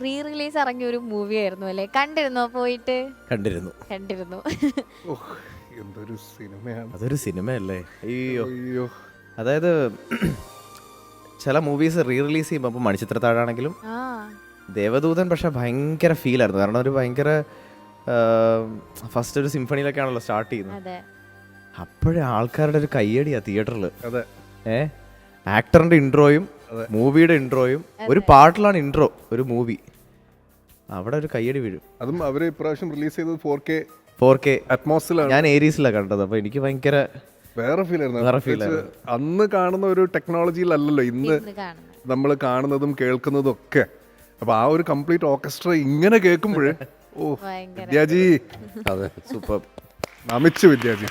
Release ഇറങ്ങിയ ഒരു movie ആയിരുന്നു അല്ലേ? കണ്ടിരുന്നോ പോയിട്ട്? കണ്ടിരുന്നു. കണ്ടിരുന്നു. എന്തൊരു സിനിമയാണ്. അതൊരു സിനിമയല്ലേ? അയ്യോ. അയ്യോ. അതായത് ചില മൂവീസ് റീ റിലീസ് ചെയ്യുമ്പോൾ ഇപ്പോൾ മണിച്ചിത്രത്താഴാണെങ്കിലും ദേവദൂതൻ പക്ഷെ ഭയങ്കര ഫീലായിരുന്നു കാരണം ഒരു ഭയങ്കര ഫസ്റ്റ് ഒരു സിംഫണിയിലൊക്കെ ആണല്ലോ സ്റ്റാർട്ട് ചെയ്യുന്നത് അപ്പോഴേ ആൾക്കാരുടെ ഒരു കയ്യടിയാ തിയേറ്ററിൽ അതെ. ഏ? ആക്ടറിന്റെ ഇൻട്രോയും മൂവിയുടെ ഇൻട്രോയും ഒരു പാട്ടിലാണ് ഇൻട്രോ ഒരു മൂവി. അവിടെ ഒരു കയ്യടി വീഴും. അതും അവർ ഇപ്രാവശ്യം റിലീസ് ചെയ്തത് ഫോർ കെ ഫോർ കെ അറ്റ്മോസിലാണ് ഞാൻ ഏരീസിലാണ് കണ്ടത് അപ്പോൾ എനിക്ക് ഭയങ്കര വേറെ ഫീൽ ആയിരുന്നു. വേറെ ഫീൽ അന്ന് കാണുന്ന ഒരു ടെക്നോളജിയിലല്ലല്ലോ ഇന്ന് ഇന്ന് കാണുന്നത്. നമ്മൾ കാണുന്നതും കേൾക്കുന്നതും ഒക്കെ. അപ്പൊ ആ ഒരു കംപ്ലീറ്റ് ഓർക്കസ്ട്ര ഇങ്ങനെ കേൾക്കുമ്പോഴേ ഓ ഭയങ്കര വിദ്യാജി. അതെ സൂപ്പർ നമിച്ചു വിദ്യാജി.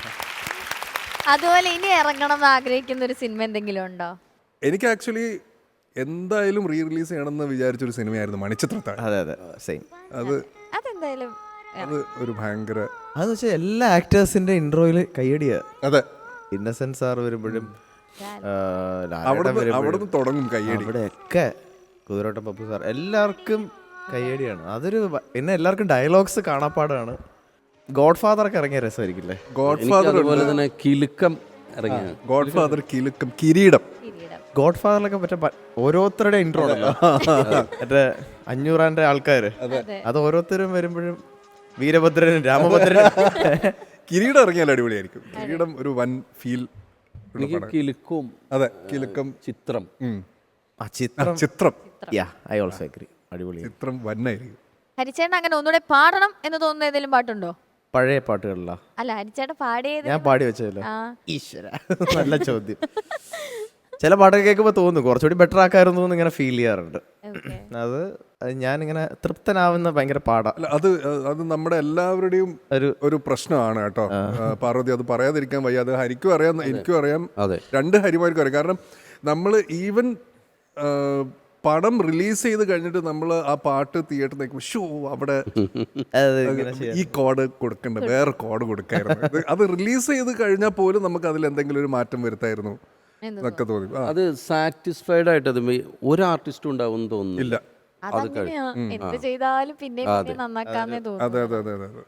അതുപോലെ ഇനി ഇറങ്ങണം എന്ന് ആഗ്രഹിക്കുന്ന ഒരു സിനിമ എന്തെങ്കിലും ഉണ്ടോ? എനിക്ക് ആക്ച്വലി എന്തായാലും റീ റിലീസ് ചെയ്യണമെന്ന് വിചാരിച്ചൊരു സിനിമയായിരുന്നു മണിച്ചിത്രത്താഴ്. അതെ അതെ. സെയിം അത് അതെന്തായാലും അത് ഒരു ഭയങ്കര അതെന്ന് വെച്ചാൽ എല്ലാ ആക്ടേഴ്സിന്റെ ഇൻട്രോയിൽ കൈയടിയ അതെ. ഇന്നസെന്റ് സാർ വരുമ്പോഴും അവിടെ തുടങ്ങും കൈയടി ഇവിടെയൊക്കെ കുതിരോട്ടം പപ്പു സാർ എല്ലാവർക്കും കൈയടിയാണ് അതൊരു പിന്നെ എല്ലാവർക്കും ഡയലോഗ്സ് കാണാപ്പാടാണ്. ഗോഡ് ഫാദർ ഒക്കെ ഇറങ്ങിയ രസമായിരിക്കില്ലേ? ഗോഡ് ഫാദർ അതുപോലെ തന്നെ കിലുക്കം ഇറങ്ങിയ ഗോഡ് ഫാദർ കിലുക്കം കിരീടം. കിരീടം. ഗോഡ് ഫാദറിലൊക്കെ മറ്റേ ഓരോരുത്തരുടെ ഇൻട്രോ ഉണ്ടല്ലോ. മറ്റേ അഞ്ഞൂറാന്റെ ആൾക്കാർ അതെ. അത്. ഓരോരുത്തരും വരുമ്പോഴും വീരഭദ്രനും രാമഭദ്രനും. കിരീടം ഇറങ്ങിയാലും അടിപൊളിയായിരിക്കും. കിരീടം ഒരു വൻ ഫീൽ കിലുക്കും അതെ കിലുക്കം. ചിത്രം. ആ ചിത്രം. ചിത്രം. യാ ഐ ഓൾസോ അഗ്രി അടിപൊളി. ചിത്രം വന്നായിരിക്കും ഹരിച്ചേട്ടൻ അങ്ങനെ ഒന്നുകൂടെ പാടണം എന്ന് തോന്നുന്ന ഏതെങ്കിലും പാട്ടുണ്ടോ? പഴയ പാട്ടുകളിലാ. അല്ല ഹരിച്ചേട്ടൻ പാടിയത് ഞാൻ പാടി വെച്ചതല്ലേ? ആ. ഈശ്വര. നല്ല ചോദ്യം. ചില പാട്ടൊക്കെ കേൾക്കുമ്പോൾ തോന്നുന്നു കുറച്ചുകൂടി ബെറ്റർ ആക്കായിരുന്നു എന്ന് ഇങ്ങനെ ഫീൽ ചെയ്യാറുണ്ട്. അത് ഞാൻ ഞാനിങ്ങനെ തൃപ്തനാവുന്ന ഭയങ്കര പാടാ. അത് അത് നമ്മുടെ എല്ലാവരുടെയും ഒരു ഒരു പ്രശ്നമാണ് കേട്ടോ. പാർവതി അത് പറയാതിരിക്കാൻ വയ്യ. അത് ഹരിക്കും അറിയാം എനിക്കും അറിയാം. അതെ. രണ്ട് ഹരിമാർക്കും അറിയാം. കാരണം നമ്മൾ ഈവൻ പടം റിലീസ് ചെയ്ത് കഴിഞ്ഞിട്ട് നമ്മൾ ആ പാട്ട് തിയേറ്ററിൽ നിൽക്കുമ്പോൾ ഷോ അവിടെ ഈ കോഡ് കൊടുക്കണ്ട വേറെ കോഡ് കൊടുക്കായിരുന്നു. അത് റിലീസ് ചെയ്ത് കഴിഞ്ഞാൽ പോലും നമുക്ക് അതിൽ എന്തെങ്കിലും ഒരു മാറ്റം വരുത്തായിരുന്നു. എന്നൊക്കെ തോന്നി. ആ, അത് സാറ്റിസ്ഫൈഡ് ആയിട്ട് അത് ഒരു ആർട്ടിസ്റ്റും ഉണ്ടാവും തോന്നുന്നു ഇല്ല. അതങ്ങനെയാ? എന്ത് ചെയ്താലും പിന്നെ പിന്നെ നന്നാക്കാന്നേ തോന്നുന്നു അതെ അതെ അതെ അതെ അതെ.